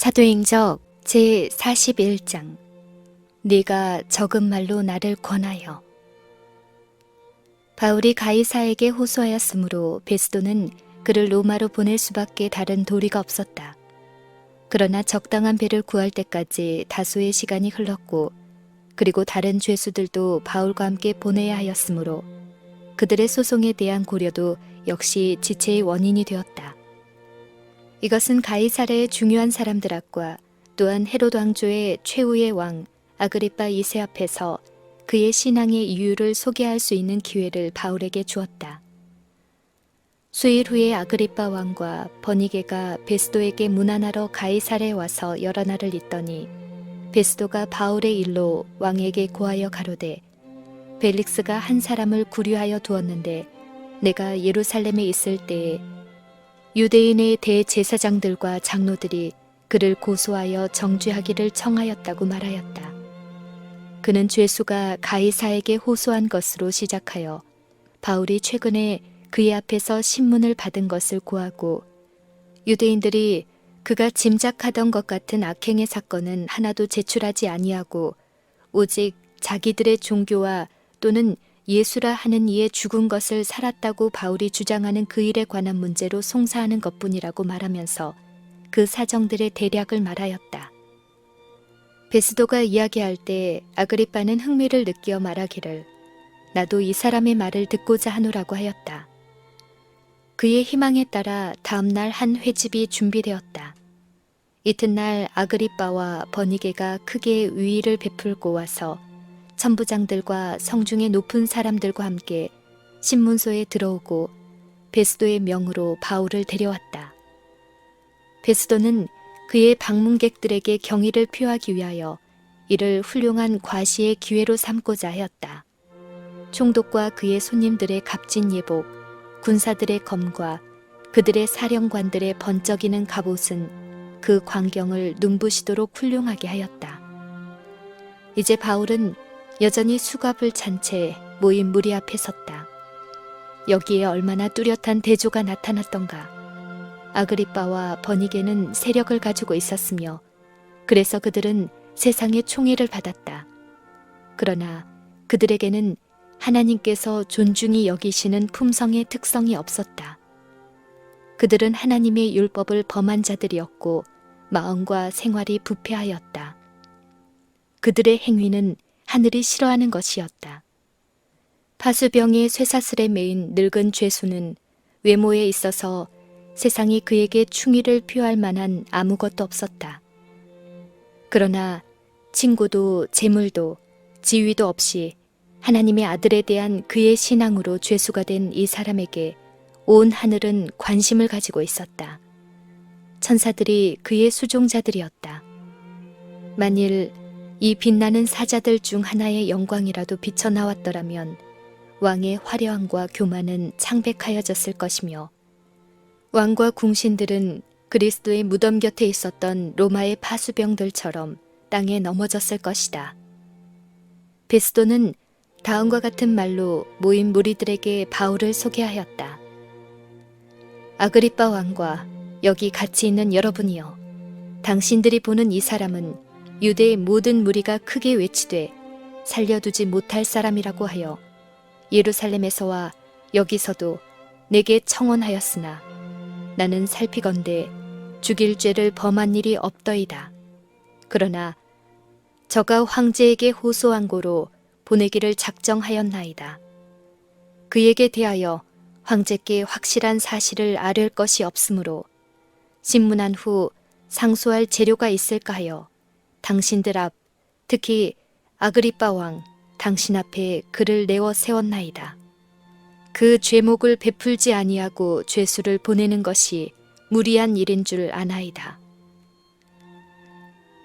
사도행적 제 41장 네가 적은 말로 나를 권하여 바울이 가이사에게 호소하였으므로 베스도는 그를 로마로 보낼 수밖에 다른 도리가 없었다. 그러나 적당한 배를 구할 때까지 다소의 시간이 흘렀고 그리고 다른 죄수들도 바울과 함께 보내야 하였으므로 그들의 소송에 대한 고려도 역시 지체의 원인이 되었다. 이것은 가이사르의 중요한 사람들 앞과 또한 헤롯 왕조의 최후의 왕 아그리빠 2세 앞에서 그의 신앙의 이유를 소개할 수 있는 기회를 바울에게 주었다. 수일 후에 아그리빠 왕과 버니게가 베스도에게 문안하러 가이사르에 와서 여러 날을 있더니 베스도가 바울의 일로 왕에게 고하여 가로되 벨릭스가 한 사람을 구류하여 두었는데 내가 예루살렘에 있을 때에 유대인의 대제사장들과 장로들이 그를 고소하여 정죄하기를 청하였다고 말하였다. 그는 죄수가 가이사에게 호소한 것으로 시작하여 바울이 최근에 그의 앞에서 신문을 받은 것을 고하고 유대인들이 그가 짐작하던 것 같은 악행의 사건은 하나도 제출하지 아니하고 오직 자기들의 종교와 또는 예수라 하는 이의 죽은 것을 살았다고 바울이 주장하는 그 일에 관한 문제로 송사하는 것뿐이라고 말하면서 그 사정들의 대략을 말하였다. 베스도가 이야기할 때 아그리빠는 흥미를 느끼어 말하기를 나도 이 사람의 말을 듣고자 하노라고 하였다. 그의 희망에 따라 다음날 한 회집이 준비되었다. 이튿날 아그리빠와 버니게가 크게 위의를 베풀고 와서 천부장들과 성중의 높은 사람들과 함께 신문소에 들어오고 베스도의 명으로 바울을 데려왔다. 베스도는 그의 방문객들에게 경의를 표하기 위하여 이를 훌륭한 과시의 기회로 삼고자 하였다. 총독과 그의 손님들의 값진 예복, 군사들의 검과 그들의 사령관들의 번쩍이는 갑옷은 그 광경을 눈부시도록 훌륭하게 하였다. 이제 바울은 여전히 수갑을 찬 채 모인 무리 앞에 섰다. 여기에 얼마나 뚜렷한 대조가 나타났던가. 아그리빠와 버니게는 세력을 가지고 있었으며 그래서 그들은 세상의 총애를 받았다. 그러나 그들에게는 하나님께서 존중히 여기시는 품성의 특성이 없었다. 그들은 하나님의 율법을 범한 자들이었고 마음과 생활이 부패하였다. 그들의 행위는 하늘이 싫어하는 것이었다. 파수병의 쇠사슬에 매인 늙은 죄수는 외모에 있어서 세상이 그에게 충의를 표할 만한 아무것도 없었다. 그러나 친구도 재물도 지위도 없이 하나님의 아들에 대한 그의 신앙으로 죄수가 된 이 사람에게 온 하늘은 관심을 가지고 있었다. 천사들이 그의 수종자들이었다. 만일 이 빛나는 사자들 중 하나의 영광이라도 비쳐나왔더라면 왕의 화려함과 교만은 창백하여졌을 것이며 왕과 궁신들은 그리스도의 무덤 곁에 있었던 로마의 파수병들처럼 땅에 넘어졌을 것이다. 베스도는 다음과 같은 말로 모인 무리들에게 바울을 소개하였다. 아그리빠 왕과 여기 같이 있는 여러분이여, 당신들이 보는 이 사람은 유대의 모든 무리가 크게 외치되 살려두지 못할 사람이라고 하여 예루살렘에서와 여기서도 내게 청원하였으나 나는 살피건대 죽일 죄를 범한 일이 없더이다. 그러나 저가 황제에게 호소한 고로 보내기를 작정하였나이다. 그에게 대하여 황제께 확실한 사실을 아뢰 것이 없으므로 신문한 후 상소할 재료가 있을까 하여 당신들 앞, 특히 아그리빠 왕, 당신 앞에 그를 내어 세웠나이다. 그 죄목을 베풀지 아니하고 죄수를 보내는 것이 무리한 일인 줄 아나이다.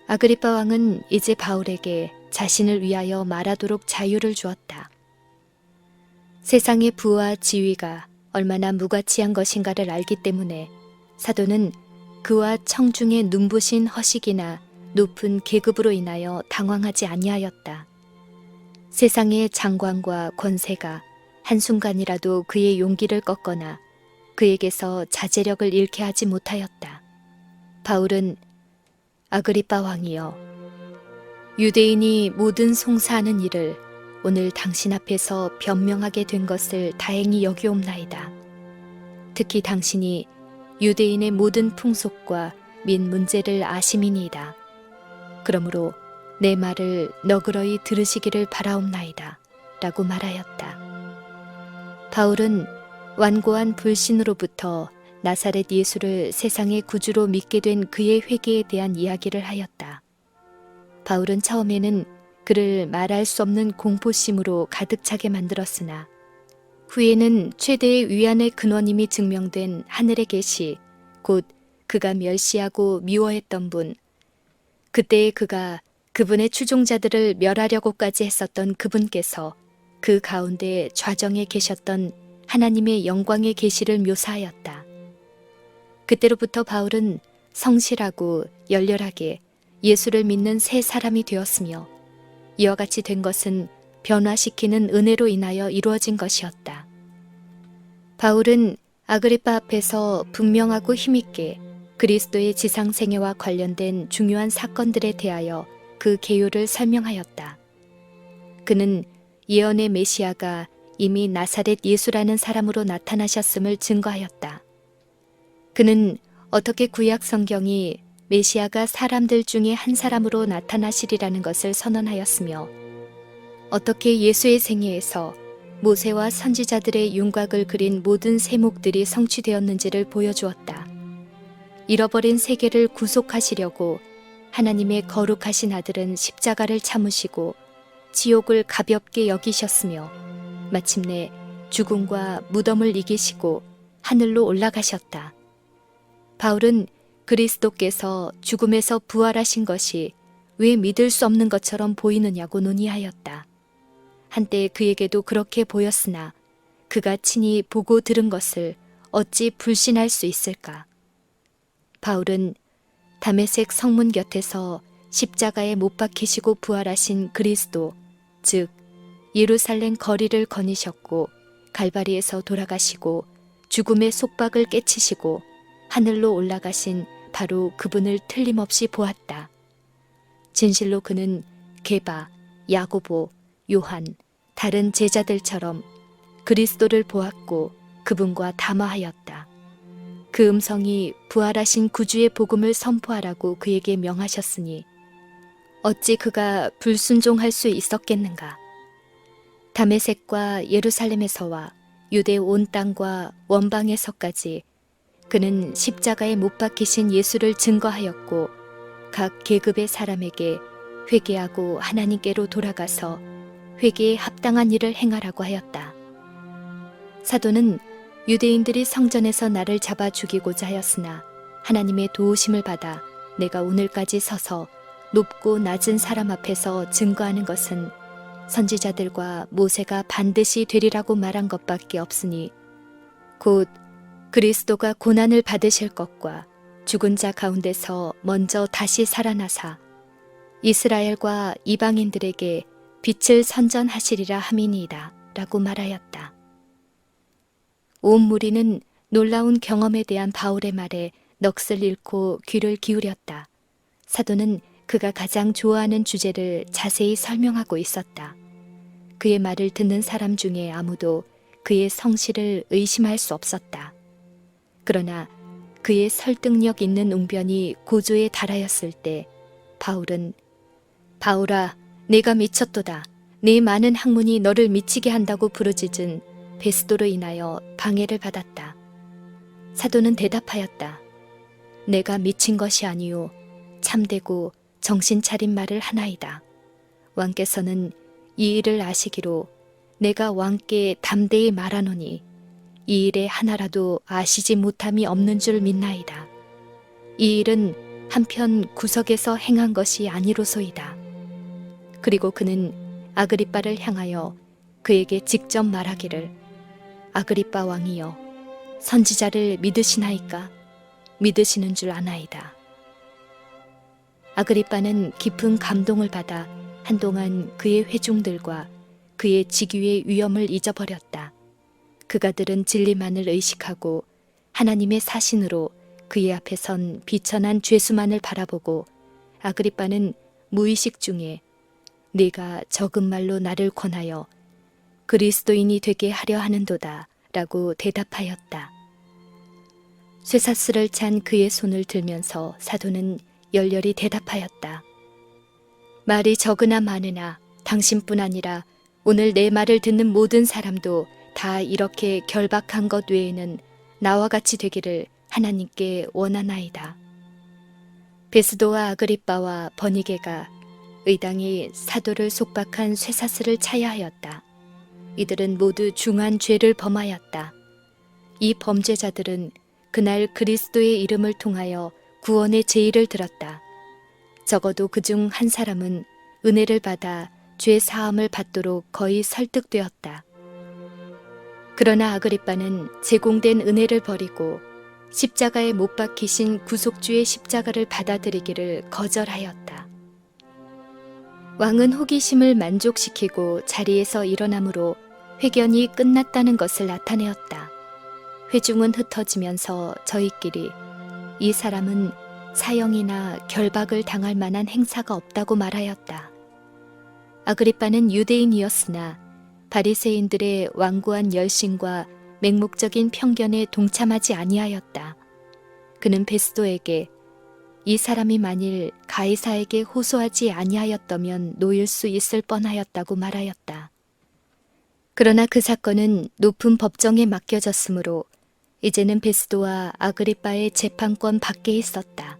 아그리빠 왕은 이제 바울에게 자신을 위하여 말하도록 자유를 주었다. 세상의 부와 지위가 얼마나 무가치한 것인가를 알기 때문에 사도는 그와 청중의 눈부신 허식이나 높은 계급으로 인하여 당황하지 아니하였다. 세상의 장관과 권세가 한순간이라도 그의 용기를 꺾거나 그에게서 자제력을 잃게 하지 못하였다. 바울은 아그리빠 왕이여 유대인이 모든 송사하는 일을 오늘 당신 앞에서 변명하게 된 것을 다행히 여기옵나이다. 특히 당신이 유대인의 모든 풍속과 민 문제를 아심이니이다. 그러므로 내 말을 너그러이 들으시기를 바라옵나이다. 라고 말하였다. 바울은 완고한 불신으로부터 나사렛 예수를 세상의 구주로 믿게 된 그의 회개에 대한 이야기를 하였다. 바울은 처음에는 그를 말할 수 없는 공포심으로 가득 차게 만들었으나 후에는 최대의 위안의 근원임이 증명된 하늘의 계시, 곧 그가 멸시하고 미워했던 분, 그때의 그가 그분의 추종자들을 멸하려고까지 했었던 그분께서 그 가운데 좌정에 계셨던 하나님의 영광의 계시를 묘사하였다. 그때로부터 바울은 성실하고 열렬하게 예수를 믿는 새 사람이 되었으며 이와 같이 된 것은 변화시키는 은혜로 인하여 이루어진 것이었다. 바울은 아그리파 앞에서 분명하고 힘있게 그리스도의 지상 생애와 관련된 중요한 사건들에 대하여 그 개요를 설명하였다. 그는 예언의 메시아가 이미 나사렛 예수라는 사람으로 나타나셨음을 증거하였다. 그는 어떻게 구약 성경이 메시아가 사람들 중에 한 사람으로 나타나시리라는 것을 선언하였으며 어떻게 예수의 생애에서 모세와 선지자들의 윤곽을 그린 모든 세목들이 성취되었는지를 보여주었다. 잃어버린 세계를 구속하시려고 하나님의 거룩하신 아들은 십자가를 참으시고 지옥을 가볍게 여기셨으며 마침내 죽음과 무덤을 이기시고 하늘로 올라가셨다. 바울은 그리스도께서 죽음에서 부활하신 것이 왜 믿을 수 없는 것처럼 보이느냐고 논의하였다. 한때 그에게도 그렇게 보였으나 그가 친히 보고 들은 것을 어찌 불신할 수 있을까? 바울은 담에색 성문 곁에서 십자가에 못 박히시고 부활하신 그리스도, 즉 예루살렘 거리를 거니셨고 갈바리에서 돌아가시고 죽음의 속박을 깨치시고 하늘로 올라가신 바로 그분을 틀림없이 보았다. 진실로 그는 게바, 야고보, 요한, 다른 제자들처럼 그리스도를 보았고 그분과 담화하였다. 그 음성이 부활하신 구주의 복음을 선포하라고 그에게 명하셨으니 어찌 그가 불순종할 수 있었겠는가? 다메섹과 예루살렘에서와 유대 온 땅과 원방에서까지 그는 십자가에 못 박히신 예수를 증거하였고 각 계급의 사람에게 회개하고 하나님께로 돌아가서 회개에 합당한 일을 행하라고 하였다. 사도는 유대인들이 성전에서 나를 잡아 죽이고자 하였으나 하나님의 도우심을 받아 내가 오늘까지 서서 높고 낮은 사람 앞에서 증거하는 것은 선지자들과 모세가 반드시 되리라고 말한 것밖에 없으니 곧 그리스도가 고난을 받으실 것과 죽은 자 가운데서 먼저 다시 살아나사 이스라엘과 이방인들에게 빛을 선전하시리라 함이니이다 라고 말하였다. 온 무리는 놀라운 경험에 대한 바울의 말에 넋을 잃고 귀를 기울였다. 사도는 그가 가장 좋아하는 주제를 자세히 설명하고 있었다. 그의 말을 듣는 사람 중에 아무도 그의 성실을 의심할 수 없었다. 그러나 그의 설득력 있는 웅변이 고조에 달하였을 때 바울은 바울아 내가 미쳤도다 네 많은 학문이 너를 미치게 한다고 부르짖은 베스도로 인하여 방해를 받았다. 사도는 대답하였다. 내가 미친 것이 아니요 참되고 정신 차린 말을 하나이다. 왕께서는 이 일을 아시기로 내가 왕께 담대히 말하노니 이 일에 하나라도 아시지 못함이 없는 줄 믿나이다. 이 일은 한편 구석에서 행한 것이 아니로소이다. 그리고 그는 아그리빠를 향하여 그에게 직접 말하기를 아그리빠 왕이여 선지자를 믿으시나이까 믿으시는 줄 아나이다. 아그리빠는 깊은 감동을 받아 한동안 그의 회중들과 그의 직위의 위엄을 잊어버렸다. 그가 들은 진리만을 의식하고 하나님의 사신으로 그의 앞에 선 비천한 죄수만을 바라보고 아그리빠는 무의식 중에 네가 적은 말로 나를 권하여 그리스도인이 되게 하려 하는도다 라고 대답하였다. 쇠사슬을 찬 그의 손을 들면서 사도는 열렬히 대답하였다. 말이 적으나 많으나 당신뿐 아니라 오늘 내 말을 듣는 모든 사람도 다 이렇게 결박한 것 외에는 나와 같이 되기를 하나님께 원하나이다. 베스도와 아그리빠와 버니게가 의당이 사도를 속박한 쇠사슬을 차야 하였다. 이들은 모두 중한 죄를 범하였다. 이 범죄자들은 그날 그리스도의 이름을 통하여 구원의 제의를 들었다. 적어도 그 중 한 사람은 은혜를 받아 죄 사함을 받도록 거의 설득되었다. 그러나 아그리빠는 제공된 은혜를 버리고 십자가에 못 박히신 구속주의 십자가를 받아들이기를 거절하였다. 왕은 호기심을 만족시키고 자리에서 일어나므로 회견이 끝났다는 것을 나타내었다. 회중은 흩어지면서 저희끼리 이 사람은 사형이나 결박을 당할 만한 행사가 없다고 말하였다. 아그리빠는 유대인이었으나 바리새인들의 완고한 열심과 맹목적인 편견에 동참하지 아니하였다. 그는 베스도에게 이 사람이 만일 가이사에게 호소하지 아니하였다면 놓일 수 있을 뻔하였다고 말하였다. 그러나 그 사건은 높은 법정에 맡겨졌으므로 이제는 베스도와 아그리빠의 재판권 밖에 있었다.